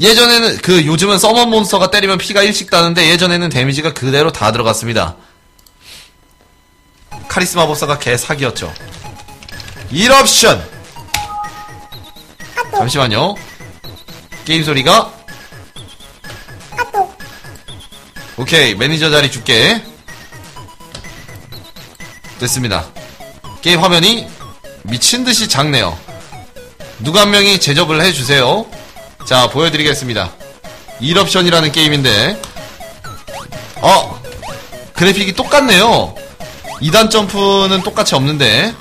예전에는 그 요즘은 서먼 몬스터가 때리면 피가 일씩 따는데 예전에는 데미지가 그대로 다 들어갔습니다. 카리스마 법사가 개 사기였죠. 1옵션! 잠시만요. 게임 소리가 오케이 매니저 자리 줄게 됐습니다 게임 화면이 미친듯이 작네요 누가 한 명이 제접을 해주세요 자 보여드리겠습니다. 1옵션이라는 게임인데. 어 그래픽이 똑같네요. 2단 점프는 똑같이 없는데.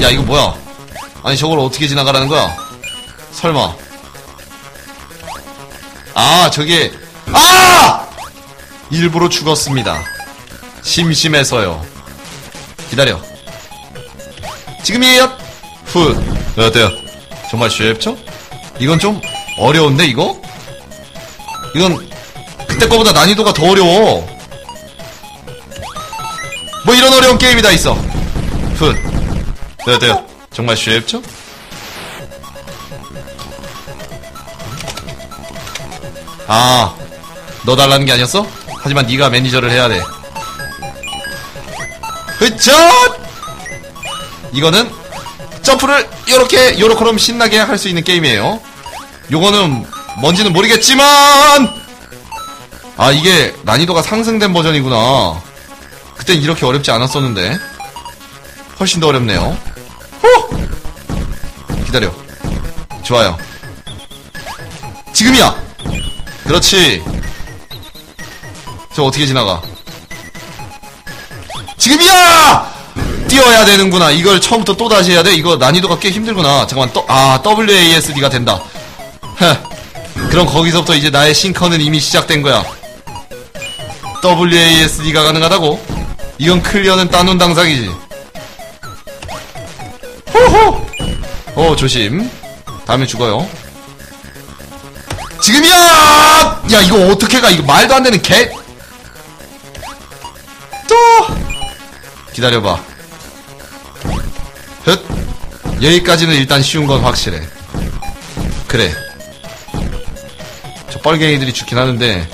야 이거 뭐야? 아니 저걸 어떻게 지나가라는 거야? 설마. 아 저게. 아! 일부러 죽었습니다. 심심해서요. 기다려. 지금이에요. 후. 네, 어때요? 정말 쉽죠 이건 좀 어려운데 이거 이건 그때 거보다 난이도가 더 어려워 뭐 이런 어려운 게임이 다 있어 후 네, 어때요 정말 쉽죠 아, 너 달라는 게 아니었어? 하지만 네가 매니저를 해야 돼. 흐쩍! 이거는 점프를 요렇게 요렇게럼 신나게 할 수 있는 게임이에요. 요거는 뭔지는 모르겠지만 아 이게 난이도가 상승된 버전이구나. 그땐 이렇게 어렵지 않았었는데 훨씬 더 어렵네요. 호! 기다려. 좋아요. 지금이야. 그렇지. 저 어떻게 지나가? 지금이야! 뛰어야 되는구나. 이걸 처음부터 또 다시 해야 돼? 이거 난이도가 꽤 힘들구나. 잠깐만, 또, 아, WASD가 된다. 헤. 그럼 거기서부터 이제 나의 싱커는 이미 시작된 거야. WASD가 가능하다고? 이건 클리어는 따놓은 당상이지. 호호! 어, 조심. 다음에 죽어요. 지금이야! 야, 이거 어떻게 가? 이거 말도 안 되는 개! 또! 기다려봐. 헥! 여기까지는 일단 쉬운 건 확실해. 그래. 저 빨갱이들이 죽긴 하는데.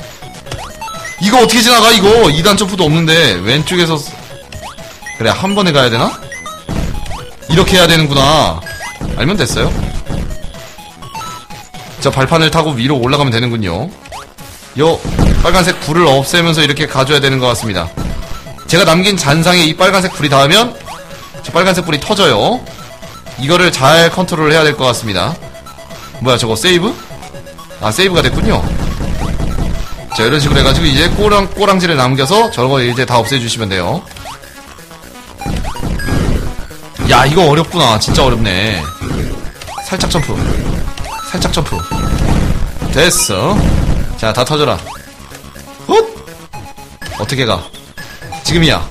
이거 어떻게 지나가, 이거? 2단 점프도 없는데. 왼쪽에서. 그래, 한 번에 가야 되나? 이렇게 해야 되는구나. 알면 됐어요. 저 발판을 타고 위로 올라가면 되는군요. 요 빨간색 불을 없애면서 이렇게 가줘야 되는 것 같습니다. 제가 남긴 잔상에 이 빨간색 불이 닿으면 저 빨간색 불이 터져요. 이거를 잘 컨트롤 해야 될 것 같습니다. 뭐야 저거 세이브? 아 세이브가 됐군요. 자 이런 식으로 해가지고 이제 꼬랑 꼬랑지를 남겨서 저거 이제 다 없애주시면 돼요. 야 이거 어렵구나 진짜 어렵네. 살짝 점프. 살짝 점프. 됐어. 자, 다 터져라. 훗! 어떻게 가? 지금이야.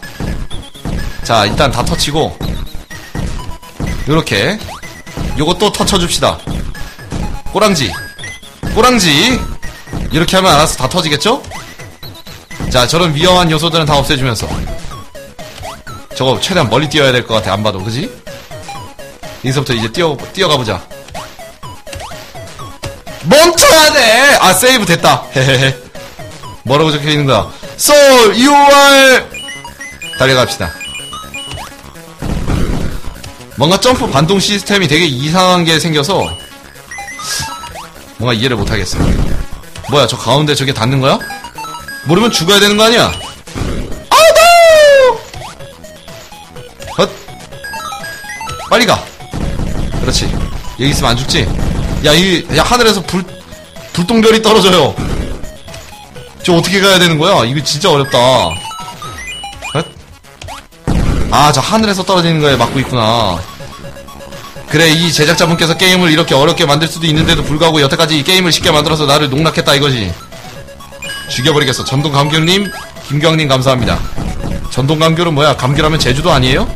자, 일단 다 터치고. 요렇게. 요것도 터쳐줍시다. 꼬랑지. 꼬랑지. 이렇게 하면 알아서 다 터지겠죠? 자, 저런 위험한 요소들은 다 없애주면서. 저거 최대한 멀리 뛰어야 될 것 같아, 안 봐도. 그지? 여기서부터 이제 뛰어, 뛰어가보자. 멈춰야 돼! 아, 세이브 됐다. 헤헤헤. 뭐라고 적혀 있는 거야? Soul, you are! 달려갑시다. 뭔가 점프 반동 시스템이 되게 이상한 게 생겨서, 뭔가 이해를 못하겠어. 뭐야, 저 가운데 저게 닿는 거야? 모르면 죽어야 되는 거 아니야? 아우! 헛! 빨리 가! 그렇지. 여기 있으면 안 죽지? 야, 이, 야, 하늘에서 불, 불똥별이 떨어져요. 저 어떻게 가야 되는 거야? 이거 진짜 어렵다. 헛? 아, 저 하늘에서 떨어지는 거에 맞고 있구나. 그래, 이 제작자분께서 게임을 이렇게 어렵게 만들 수도 있는데도 불구하고 여태까지 이 게임을 쉽게 만들어서 나를 농락했다 이거지. 죽여버리겠어. 전동감귤님, 김경님 감사합니다. 전동감귤은 뭐야? 감귤하면 제주도 아니에요?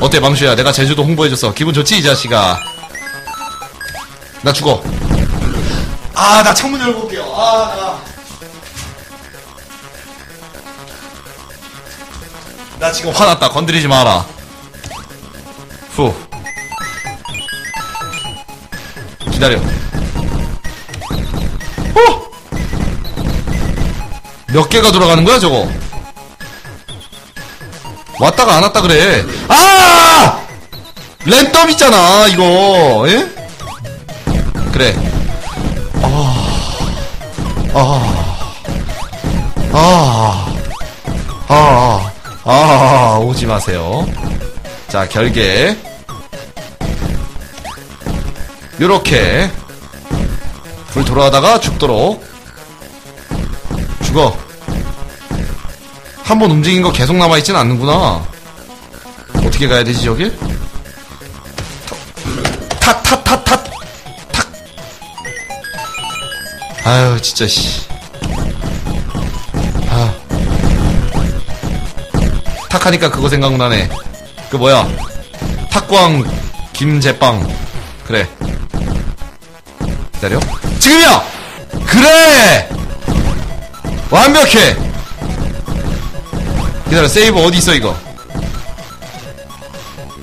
어때, 망수야? 내가 제주도 홍보해줬어. 기분 좋지, 이 자식아? 나 죽어. 아, 나 창문 열고 올게요. 아, 나. 나 지금 화났다. 건드리지 마라. 후. 기다려. 어! 몇 개가 돌아가는 거야, 저거? 왔다가 안 왔다 그래. 아! 랜덤 있잖아, 이거. 예? 그래. 아, 아, 아, 오지 마세요. 자, 결계. 요렇게. 불 돌아가다가 죽도록. 죽어. 한 번 움직인 거 계속 남아있진 않는구나. 어떻게 가야 되지, 저길? 탁, 탁, 탁, 탁, 탁. 아유, 진짜, 씨. 아. 탁하니까 그거 생각나네. 그 뭐야. 탁광 김제빵. 그래. 기다려. 지금이야! 그래! 완벽해! 기다려, 세이브 어디 있어, 이거?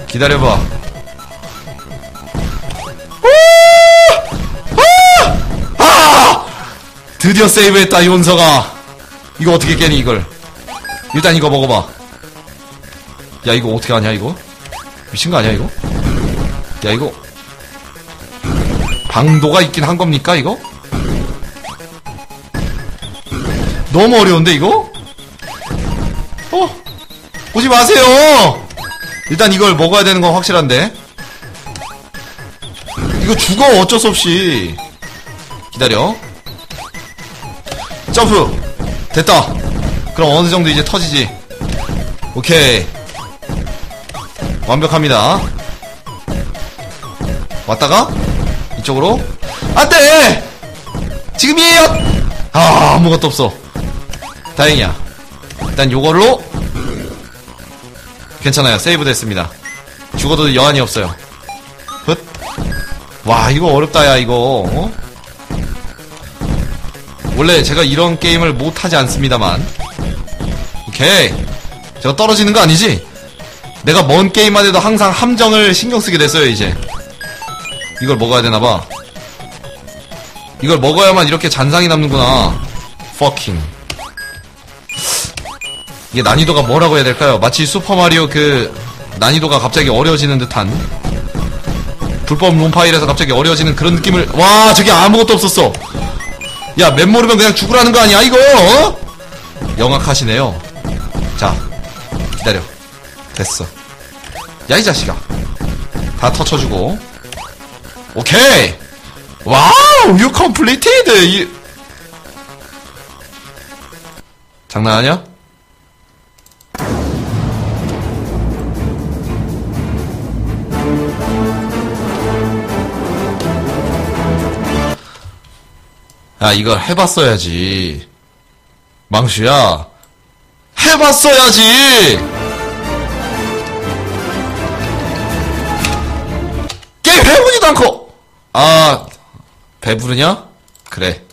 기다려봐. 아! 아! 드디어 세이브했다, 이원서가. 이거 어떻게 깨니, 이걸. 일단 이거 먹어봐. 야, 이거 어떻게 하냐, 이거? 미친 거 아니야, 이거? 야, 이거. 방도가 있긴 한 겁니까, 이거? 너무 어려운데, 이거? 어? 오지 마세요! 일단 이걸 먹어야 되는 건 확실한데. 이거 죽어, 어쩔 수 없이. 기다려. 점프! 됐다! 그럼 어느 정도 이제 터지지. 오케이. 완벽합니다. 왔다가, 이쪽으로. 안 돼! 지금이에요! 아, 아무것도 없어. 다행이야. 일단 요걸로, 괜찮아요. 세이브 됐습니다. 죽어도 여한이 없어요. 훗. 와, 이거 어렵다, 야, 이거. 어? 원래 제가 이런 게임을 못하지 않습니다만. 오케이. 제가 떨어지는 거 아니지? 내가 먼 게임만 해도 항상 함정을 신경 쓰게 됐어요, 이제. 이걸 먹어야 되나봐. 이걸 먹어야만 이렇게 잔상이 남는구나. fucking. 이게 난이도가 뭐라고 해야 될까요? 마치 슈퍼마리오 그 난이도가 갑자기 어려워지는 듯한 불법 룸파일에서 갑자기 어려워지는 그런 느낌을 와 저기 아무것도 없었어 야 맵 모르면 그냥 죽으라는 거 아니야 이거 어? 영악하시네요 자 기다려 됐어 야 이 자식아 다 터쳐주고 오케이 와우 you completed 이... 장난하냐? 야, 이걸 해봤어야지. 망슈야, 해봤어야지! 게임 해보지도 않고! 아, 배부르냐? 그래.